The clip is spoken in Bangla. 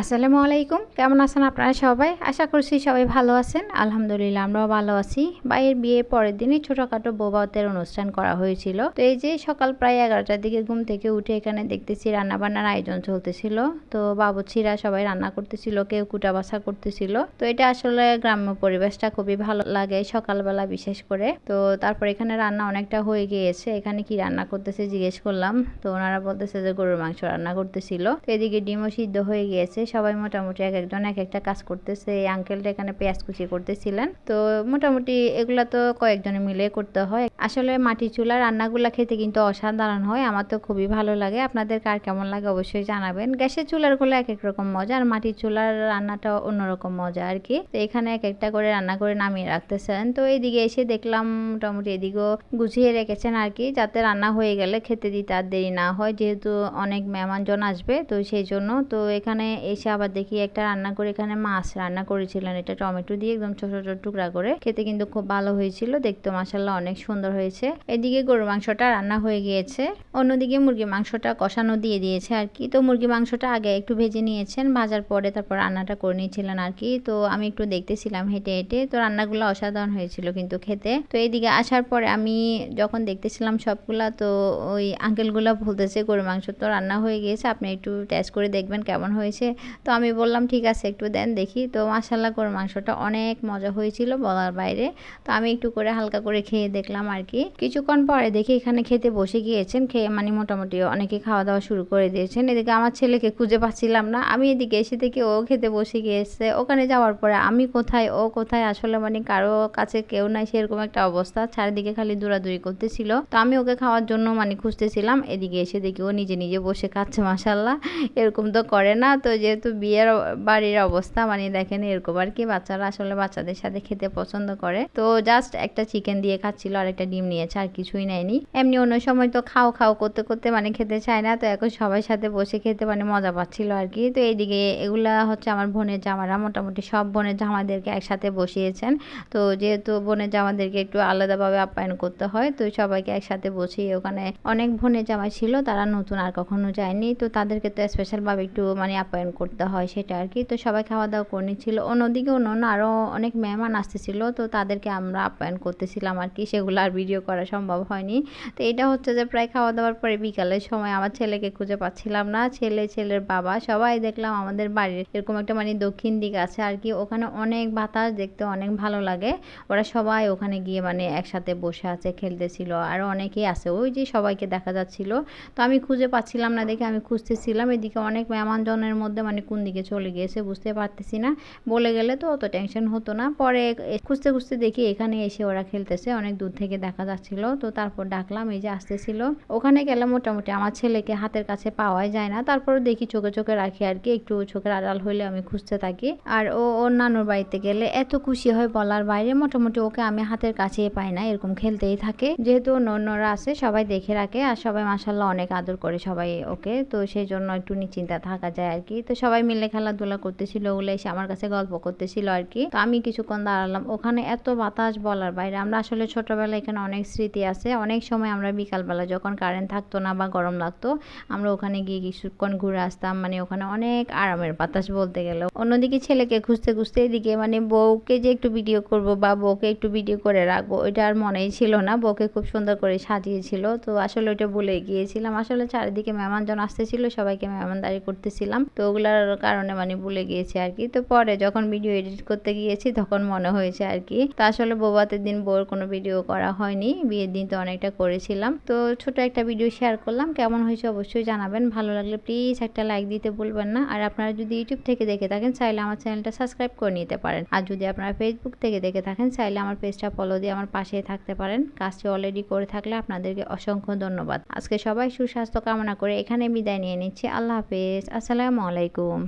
আসসালামু আলাইকুম। কেমন আছেন আপনারা সবাই? আশা করছি সবাই ভালো আছেন। আলহামদুলিল্লাহ, আমরাও ভালো আছি। ভাইয়ের বিয়ের পরের দিনই ছোটোখাটো বৌবাতের অনুষ্ঠান করা হয়েছিল। তো এই যে সকাল প্রায় এগারোটার দিকে ঘুম থেকে উঠে এখানে দেখতেছি রান্না বান্নার আয়োজন চলতেছিল। তো বাবুচিরা সবাই রান্না করতেছিল, কেউ কুটা বাসা করতেছিল। তো এটা আসলে গ্রাম্য পরিবেশটা খুবই ভালো লাগে সকালবেলা বিশেষ করে। তো তারপর এখানে রান্না অনেকটা হয়ে গিয়েছে। এখানে কি রান্না করতেছে জিজ্ঞেস করলাম। তো ওনারা বলতেছে যে গরুর মাংস রান্না করতেছিল। তো এদিকে ডিমও সিদ্ধ হয়ে গিয়েছে। সবাই মোটামুটি এক একজন এক একটা কাজ করতেছে। এই আঙ্কেলটা এখানে পেঁয়াজ কুচি করতেছিলেন। তো মোটামুটি এগুলা তো কয়েকজনে মিলে করতে হয়। আসলে মাটি চুলা রান্নাগুলা খেতে কিন্তু অসাধারণ হয়। আমার তো খুবই ভালো লাগে। আপনাদের কার কেমন লাগে অবশ্যই জানাবেন। গ্যাসের চুলারগুলো এক এক রকম মজা আর মাটির চুলার রান্নাটা অন্যরকম মজা আর কি। তো এখানে এক একটা করে রান্না করে নামিয়ে রাখতেছেন। তো এইদিকে এসে দেখলাম মোটামুটি এদিকেও গুছিয়ে রেখেছেন আর কি, যাতে রান্না হয়ে গেলে খেতে দিতে আর দেরি না হয়। যেহেতু অনেক মেহমানজন আসবে, তো সেই জন্য। তো এখানে এসে আবার দেখি একটা রান্না করে এখানে মাছ রান্না করেছিলেন। এটা টমেটো দিয়ে একদম ছোট ছোট টুকরা করে। খেতে কিন্তু খুব ভালো হয়েছিল, দেখতে মাসাল্লাহ অনেক সুন্দর হয়েছে। এদিকে গরু মাংসটা রান্না হয়ে গিয়েছে। অন্যদিকে মুরগি মাংসটা কষানো দিয়ে দিয়েছে আর কি। তো মুরগি মাংসটা আগে একটু ভেজে নিয়েছেন, ভাজার পরে তারপর রান্নাটা করে নিয়েছিলেন আর কি। তো আমি একটু দেখতেছিলাম হেঁটে হেঁটে। তো রান্নাগুলো অসাধারণ হয়েছিল কিন্তু খেতে। তো এইদিকে আসার পরে আমি যখন দেখতেছিলাম সবগুলা, তো ওই আঙ্কেলগুলা বলতেছে গরু মাংস তো রান্না হয়ে গিয়েছে। আপনি একটু টেস্ট করে দেখবেন কেমন হয়েছে। তো আমি বললাম, ঠিক আছে, একটু দেন দেখি। তো মাসাল্লাহ করে মাংসটা অনেক মজা হয়েছিল বলার বাইরে। তো আমি একটু করে হালকা করে খেয়ে দেখলাম আর কি। কিছুক্ষণ পরে দেখি এখানে খেতে বসে গিয়েছেন, খেয়ে মানে মোটামুটি অনেকে খাওয়া দাওয়া শুরু করে দিয়েছেন। এদিকে আমার ছেলেকে খুঁজে পাচ্ছিলাম না। আমি এদিকে এসে থেকে ও খেতে বসে গিয়েছে। ওখানে যাওয়ার পরে আমি কোথায়, ও কোথায়, আসলে মানে কারও কাছে কেউ নাই, সেরকম একটা অবস্থা। চারিদিকে খালি দৌড়াদৌড়ি করতেছিল। তো আমি ওকে খাওয়ার জন্য মানে খুঁজতেছিলাম। এদিকে এসে দেখি ও নিজে নিজে বসে খাচ্ছে মাসাল্লাহ এরকম তো করে না। তো যেহেতু বিয়ের বাড়ির অবস্থা মানে দেখেন এরকম আর কি, বাচ্চারা আসলে বাচ্চাদের সাথে খেতে পছন্দ করে। তো জাস্ট একটা চিকেন দিয়ে খাচ্ছিল, আর একটা ডিম নিয়েছে, আর কিছুই নেয়নি। এমনি অন্য সময় তো খাও খাও করতে করতে মানে খেতে চায় না, তো এখন সবাই সাথে বসে খেতে মানে মজা পাচ্ছিল আর কি। তো এইদিকে এগুলা হচ্ছে আমার বোনের জামারা, মোটামুটি সব বোনের জামাদেরকে একসাথে বসিয়েছেন। তো যেহেতু বোনের জামাদেরকে একটু আলাদাভাবে আপ্যায়ন করতে হয়, তো সবাইকে একসাথে বসিয়ে ওখানে অনেক বোনের জামা ছিল, তারা নতুন আর কখনো যায়নি। তো তাদেরকে তো স্পেশালভাবে একটু মানে আপ্যায়ন করতে হয় সেটা আর কি তো সবাই খাওয়া দাওয়া করে নিচ্ছিল। অন্যদিকে অন্য আরও অনেক মেহমান আসতেছিল। তো তাদেরকে আমরা আপ্যায়ন করতেছিলাম আর কি সেগুলো আর ভিডিও করা সম্ভব হয়নি। তো এটা হচ্ছে যে প্রায় খাওয়া দাওয়ার পরে বিকালের সময় আমার ছেলেকে খুঁজে পাচ্ছিলাম না। ছেলে, ছেলের বাবা সবাই দেখলাম আমাদের বাড়ির এরকম একটা মানে দক্ষিণ দিক আছে আর কি ওখানে অনেক বাতাস, দেখতে অনেক ভালো লাগে। ওরা সবাই ওখানে গিয়ে মানে একসাথে বসে আছে, খেলতেছিল। আরও অনেকেই আছে। ওই যে সবাইকে দেখা যাচ্ছিল। তো আমি খুঁজে পাচ্ছিলাম না দেখে আমি খুঁজতেছিলাম। এদিকে অনেক মেহমানজনের মধ্যে মানে কোন দিকে চলে গিয়েছে বুঝতে পারতেছি না। বলে গেলে তো অত টেনশন হতো না। পরে খুঁজতে খুঁজতে দেখি এখানে এসে ওরা খেলতেছে। অনেক দূর থেকে দেখা যাচ্ছিল। তো তারপর ডাকলাম, এই যে আসতেছিল। ওখানে গেলে মোটামুটি আমার ছেলেকে হাতের কাছে পাওয়াই যায় না। তারপর দেখি চোখে চোখে রাখি আর কি। একটু চোখের আড়াল হইলে আমি খুঁজতে থাকি। আর ও ওর নানুর বাড়িতে গেলে এত খুশি হয় বলার বাইরে মোটামুটি ওকে আমি হাতের কাছে পাই না। এরকম খেলতেই থাকে। যেহেতু অন্যরা আছে, সবাই দেখে রাখে। আর সবাই মাসাল্লাহ অনেক আদর করে সবাই ওকে। তো সেই জন্য একটু নিশ্চিন্তা থাকা যায় আর কি। তো সবাই মিলে খেলাধুলা করতেছিল, ওগুলো এসে আমার কাছে গল্প করতেছিল আর কি তো আমি কিছুক্ষণ দাঁড়ালাম। ওখানে এত বাতাস বলার বাইরে, আমরা আসলে ছোটবেলায় এখানে অনেক স্মৃতি আছে। অনেক সময় আমরা বিকালবেলা যখন কারেন্ট থাকতো না বা গরম লাগতো, আমরা ওখানে গিয়ে কিছুক্ষণ ঘুরে আসতাম। মানে ওখানে অনেক আরামের বাতাস বলতে গেলে। অন্যদিকে ছেলেকে খুঁজতে খুঁজতে এদিকে মানে বউকে যে একটু ভিডিও করব বা বউকে একটু ভিডিও করে রাখব, ওইটা আর মনেই ছিল না। বউকে খুব সুন্দর করে সাজিয়েছিল। তো আসলে ওইটা ভুলে গিয়েছিলাম। আসলে চারিদিকে মেহমানজন আসতেছিল, সবাইকে মেহমানদারি করতেছিলাম। তো ওগুলার কারণে মানে ভুলে গিয়েছি আর কি। তো পরে যখন ভিডিও এডিট করতে গিয়েছি, তখন মনে হয়েছে আর কি। তো আসলে বৌবাতের দিন বউর কোনো ভিডিও করা হয়নি, বিয়ের দিন তো অনেকটা করেছিলাম। তো ছোট একটা ভিডিও শেয়ার করলাম, কেমন হয়েছে অবশ্যই জানাবেন। ভালো লাগলে প্লিজ একটা লাইক দিতে ভুলবেন না। আর আপনারা যদি ইউটিউব থেকে দেখে থাকেন, চাইলে আমার চ্যানেলটা সাবস্ক্রাইব করে নিতে পারেন। আর যদি আপনারা ফেসবুক থেকে দেখে থাকেন, চাইলে আমার পেজটা ফলো দিয়ে আমার পাশে থাকতে পারেন। কাজটি অলরেডি করে থাকলে আপনাদেরকে অসংখ্য ধন্যবাদ। আজকে সবাই সুস্বাস্থ্য কামনা করে এখানে বিদায় নিয়ে নিচ্ছি। আল্লাহ হাফেজ। আসসালামু আলাইকুম